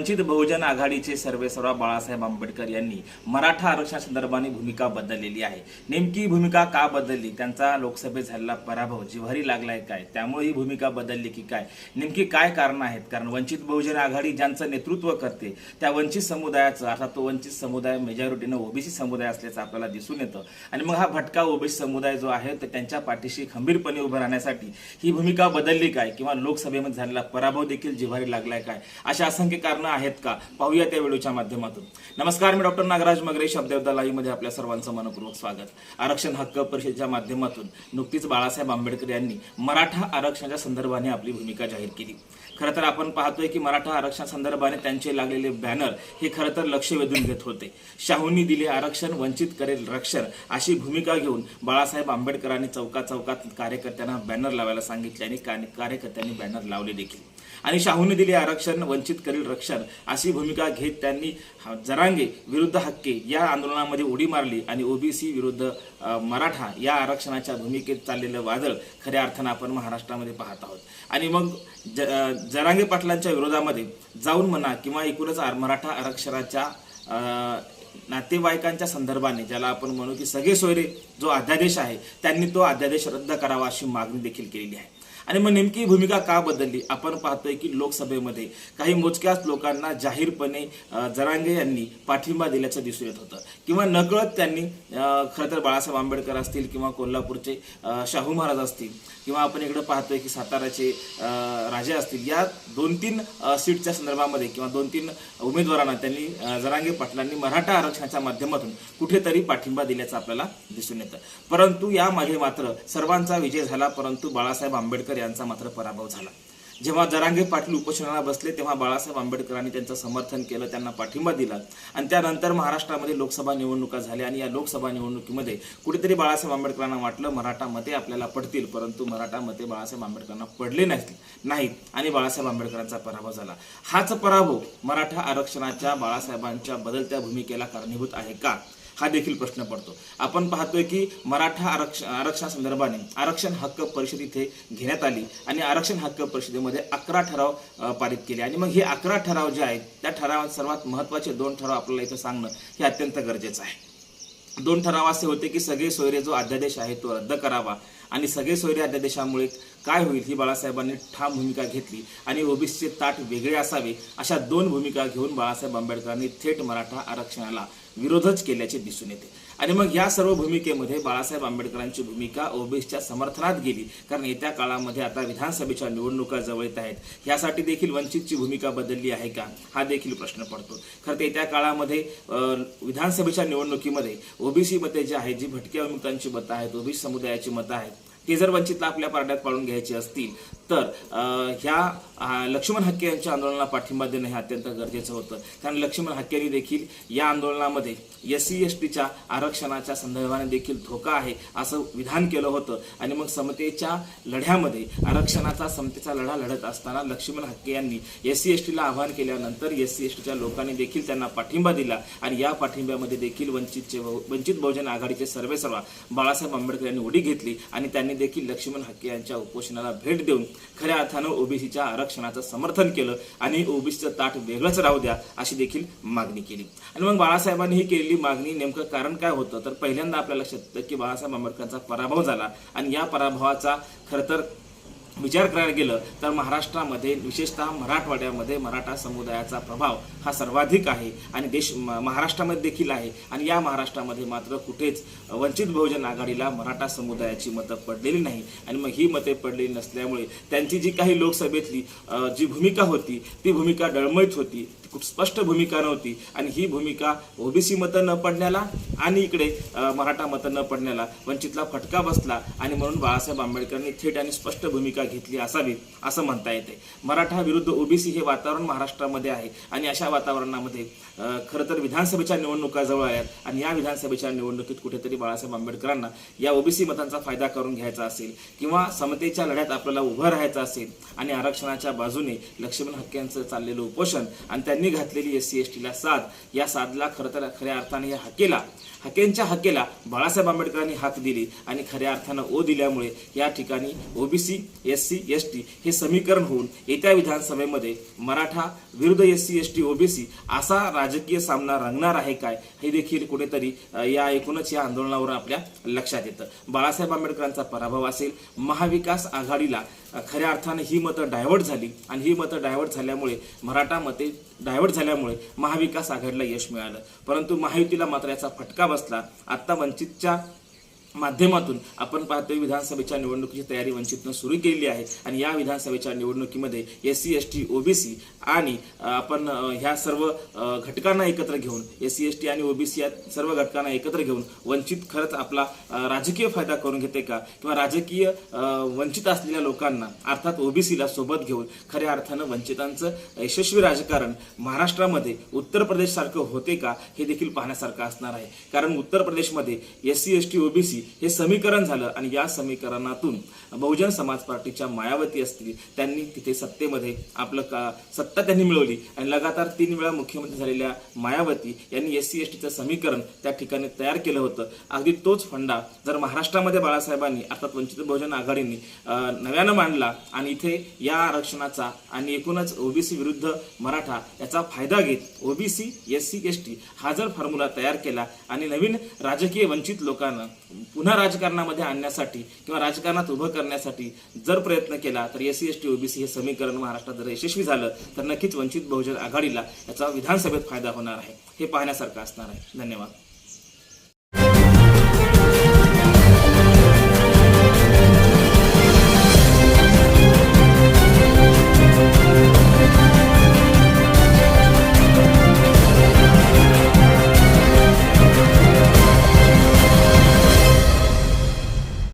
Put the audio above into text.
वंचित बहुजन आघाडीचे सर्वेसर्वा बाळासाहेब आंबेडकर यांनी मराठा आरक्षणासंदर्भाने भूमिका बदललेली आहे. नेमकी भूमिका का बदलली? त्यांचा लोकसभेत झालेला पराभव जिव्हारी लागलाय काय? त्यामुळे ही भूमिका बदलली की काय? नेमकी काय कारण आहेत? कारण वंचित बहुजन आघाडी ज्यांचं नेतृत्व करते त्या वंचित समुदायाचं अर्थात तो वंचित समुदाय मेजॉरिटीनं ओबीसी समुदाय असल्याचं आपल्याला दिसून येतं. आणि मग हा भटका ओबीसी समुदाय जो आहे तर त्यांच्या पाठीशी खंबीरपणे उभं राहण्यासाठी ही भूमिका बदलली काय? किंवा लोकसभेमध्ये झालेला पराभव देखील जिव्हारी लागलाय काय? अशा असंख्य कारणं आहेत का? पाहूया त्या व्हिडिओच्या माध्यमातून. नमस्कार मी डॉक्टर नागराज मगरे शब्दवेदा मध्ये आपल्या सर्वांचं मनपूर्वक स्वागत. आरक्षण हक्क परिषदेच्या माध्यमातून नुकतीच बाळासाहेब आंबेडकर यांनी मराठा आरक्षणाच्या संदर्भाने आपली भूमिका जाहीर केली. खरं तर आपण पाहतोय की मराठा आरक्षण संदर्भाने त्यांचे लागलेले बॅनर हे खरं तर लक्ष वेधून घेत होते. शाहूंनी दिले आरक्षण वंचित करेल रक्षण अशी भूमिका घेऊन बाळासाहेब आंबेडकरांनी चौका चौकात कार्यकर्त्यांना बॅनर लावायला सांगितले आणि कार्यकर्त्यांनी बॅनर लावले देखील. आणि शाहूने दिले आरक्षण वंचित करील रक्षण अशी भूमिका घेत त्यांनी जरांगे विरुद्ध हक्के या आंदोलनामध्ये उडी मारली आणि ओबीसी विरुद्ध मराठा या आरक्षणाच्या भूमिकेत चाललेलं वादळ खऱ्या अर्थानं आपण महाराष्ट्रामध्ये पाहत आहोत. आणि मग ज जरांगे पाटलांच्या विरोधामध्ये जाऊन म्हणा किंवा एकूणच मराठा आरक्षणाच्या नातेवाईकांच्या संदर्भाने ज्याला आपण म्हणू की सगळे सोयरे जो अध्यादेश आहे त्यांनी तो अध्यादेश रद्द करावा अशी मागणी देखील केलेली आहे. आणि मग नेमकी भूमिका का बदलली? आपण पाहतोय की लोकसभेमध्ये काही मोजक्याच लोकांना जाहीरपणे जरांगे यांनी पाठिंबा दिल्याचं दिसून येत होतं. किंवा नकळत त्यांनी खरं तर बाळासाहेब आंबेडकर असतील किंवा कोल्हापूरचे शाहू महाराज असतील किंवा आपण इकडे पाहतोय की साताराचे राजे असतील या दोन तीन सीटच्या संदर्भामध्ये किंवा दोन तीन उमेदवारांना त्यांनी जरांगे पाटलांनी मराठा आरक्षणाच्या माध्यमातून कुठेतरी पाठिंबा दिल्याचं आपल्याला दिसून येतं. परंतु यामागे मात्र सर्वांचा विजय झाला परंतु बाळासाहेब आंबेडकर यांचा मात्र पराभव झाला. जेव्हा जरांगे पाटील उपोषणाला बसले तेव्हा बाळासाहेब आंबेडकरांनी त्यांचं समर्थन केलं त्यांना पाठिंबा दिला आणि त्यानंतर महाराष्ट्रामध्ये लोकसभा निवडणुका झाल्या आणि या लोकसभा निवडणुकीमध्ये कुठेतरी बाळासाहेब आंबेडकरांना वाटलं मराठा मते आपल्याला पडतील परंतु मराठा मते बाळासाहेब आंबेडकरांना पडले नाहीत नाहीत आणि बाळासाहेब आंबेडकरांचा पराभव झाला. हाच पराभव मराठा आरक्षणाच्या बाळासाहेबांच्या बदलत्या भूमिकेला कारणीभूत आहे का? हा देखील प्रश्न पडतो. आपण पाहतोय की मराठा आरक्षण आरक्षणासंदर्भाने आरक्षण हक्क परिषद इथे घेण्यात आली आणि आरक्षण हक्क परिषदेमध्ये अकरा ठराव पारित केले. आणि मग हे अकरा ठराव जे आहेत त्या ठरावात सर्वात महत्त्वाचे दोन ठराव आपल्याला इथं सांगणं हे अत्यंत गरजेचं आहे. दोन ठराव असे होते की सगळे सोयरे जो अध्यादेश आहे तो रद्द करावा आणि सगळे सोयरे अध्यादेशामुळे काय होईल ही बाळासाहेबांनी ठाम भूमिका घेतली आणि ओबीसीचे ताट वेगळे असावे अशा दोन भूमिका घेऊन बाळासाहेब आंबेडकरांनी थेट मराठा आरक्षणाला विरोधच केल्याचे दिसून येते. आणि मग या सर्व भूमिकेमध्ये बाळासाहेब आंबेडकरांची भूमिका ओबीसीच्या समर्थनात गेली. कारण येत्या काळामध्ये आता विधानसभेच्या निवडणुका जवळ येत आहेत. यासाठी देखील वंचितची भूमिका बदलली आहे का? हा देखील प्रश्न पडतो. खरं तर येत्या काळामध्ये विधानसभेच्या निवडणुकीमध्ये ओबीसी मते जे आहेत जी भटक्या विमुक्तांची मतं आहेत ओबीसी समुदायाची मतं आहेत ते जर वंचितला आपल्या पारड्यात पाळून घ्यायची असतील तर ह्या लक्ष्मण हक्के यांच्या आंदोलनाला पाठिंबा देणं हे अत्यंत गरजेचं होतं. कारण लक्ष्मण हक्केनी देखील या आंदोलनामध्ये एस सी एस टीच्या आरक्षणाच्या संदर्भाने देखील धोका आहे असं विधान केलं होतं. आणि मग समतेच्या लढ्यामध्ये आरक्षणाचा समतेचा लढा लढत असताना लक्ष्मण हक्के यांनी एस सी एस टीला आवाहन केल्यानंतर एस सी एस टीच्या लोकांनी देखील त्यांना पाठिंबा दिला. आणि या पाठिंब्यामध्ये देखील वंचितचे वंचित बहुजन आघाडीचे सर्वेसर्वा बाळासाहेब आंबेडकर यांनी उडी घेतली. आणि त्यांनी देखील लक्ष्मण हक्के यांच्या उपोषणाला भेट देऊन खऱ्या अर्थानं ओबीसीच्या आरक्षणाचं समर्थन केलं आणि ओबीसीचं ताट वेगळंच राहू द्या अशी देखील मागणी केली. आणि मग बाळासाहेबांनी ही केलेली मागणी नेमकं कारण काय होतं? तर पहिल्यांदा आपल्या लक्षात येतं की बाळासाहेब आंबेडकरांचा पराभव झाला आणि या पराभवाचा खरं तर विचार करायला गेलं तर महाराष्ट्रामध्ये विशेषतः मराठवाड्यामध्ये मराठा समुदायाचा प्रभाव हा सर्वाधिक आहे आणि देश म- महाराष्ट्रामध्ये देखील आहे. आणि या महाराष्ट्रामध्ये मात्र कुठेच वंचित बहुजन आघाडीला मराठा समुदायाची मतं पडलेली नाही. आणि मग ही मते पडलेली नसल्यामुळे त्यांची जी काही लोकसभेतली जी भूमिका होती ती भूमिका डळमळीत होती. खूप स्पष्ट भूमिका नव्हती. आणि ही भूमिका ओबीसी मतं न पडण्याला आणि इकडे मराठा मतं न पडण्याला वंचितला फटका बसला आणि म्हणून बाळासाहेब आंबेडकरांनी थेट आणि स्पष्ट भूमिका घेतली असावी असं म्हणता येते. मराठा विरुद्ध ओबीसी हे वातावरण महाराष्ट्रामध्ये आहे आणि अशा वातावरणामध्ये खरं तर विधानसभेच्या निवडणुका जवळ आहेत आणि या विधानसभेच्या निवडणुकीत कुठेतरी बाळासाहेब आंबेडकरांना या ओबीसी मतांचा फायदा करून घ्यायचा असेल किंवा समतेच्या लढ्यात आपल्याला उभं राहायचं असेल आणि आरक्षणाच्या बाजूने लक्ष्मण हक्क्यांचं चाललेलं उपोषण आणि त्यांनी घातलेली एस सी एस टीला साथ या साधला खरं तर खऱ्या अर्थाने या हकेला. हकेंच्या हकेला बाळासाहेब आंबेडकरांनी हाक दिली आणि खऱ्या अर्थानं ओ दिल्यामुळे या ठिकाणी OBC S C S T हे समीकरण होऊन येत्या विधानसभेमध्ये मराठा विरुद्ध S C S T OBC असा राजकीय सामना रंगणार आहे काय हे देखील कुठेतरी या एकूणच या आंदोलनावर आपल्या लक्षात येतं. बाळासाहेब आंबेडकरांचा पराभव असेल महाविकास आघाडीला खऱ्या अर्थानं ही मतं डायव्हर्ट झाली आणि ही मतं डायव्हर्ट झाल्यामुळे मराठा मते डायव्हर्ट झाल्यामुळे महाविकास आघाडीला यश मिळालं. परंतु महायुतीला मात्र याचा फटका बसला. आत्ता वंचितच्या माध्यमातून आपण पाहतोय विधानसभेच्या निवडणुकीची तयारी वंचितनं सुरू केलेली आहे. आणि या विधानसभेच्या निवडणुकीमध्ये S C S T OBC आणि आपण ह्या सर्व घटकांना एकत्र घेऊन एस सी एस टी आणि ओबीसी या सर्व घटकांना एकत्र घेऊन वंचित खरंच आपला राजकीय फायदा करून घेते का? किंवा राजकीय वंचित असलेल्या लोकांना अर्थात ओबीसीला सोबत घेऊन खऱ्या अर्थानं वंचितांचं यशस्वी राजकारण महाराष्ट्रामध्ये उत्तर प्रदेशसारखं होते का? हे देखील पाहण्यासारखं असणार आहे. कारण उत्तर प्रदेशमध्ये S C S T OBC हे समीकरण झालं आणि या समीकरणातून बहुजन समाज पार्टीच्या मायावती असतील त्यांनी तिथे सत्तेमध्ये आपलं का सत्ता त्यांनी मिळवली. आणि लगातार तीन वेळा मुख्यमंत्री झालेल्या मायावती यांनी एस सी एस टीचं समीकरण त्या ठिकाणी तयार केलं होतं. अगदी तोच फंडा जर महाराष्ट्रामध्ये बाळासाहेबांनी अर्थात वंचित बहुजन आघाडीने नव्यानं मांडला आणि इथे या आरक्षणाचा आणि एकूणच ओबीसी विरुद्ध मराठा याचा फायदा घेत OBC S C S T हा जर फॉर्म्युला तयार केला आणि नवीन राजकीय वंचित लोकांना पुन्हा राजकारणामध्ये आणण्यासाठी किंवा राजकारणात उभं करण्यासाठी जर प्रयत्न केला तर S C S T OBC हे समीकरण महाराष्ट्रात जर यशस्वी झालं तर नक्कीच वंचित बहुजन आघाडीला याचा विधानसभेत फायदा होणार आहे. हे पाहण्यासारखं असणार आहे. धन्यवाद.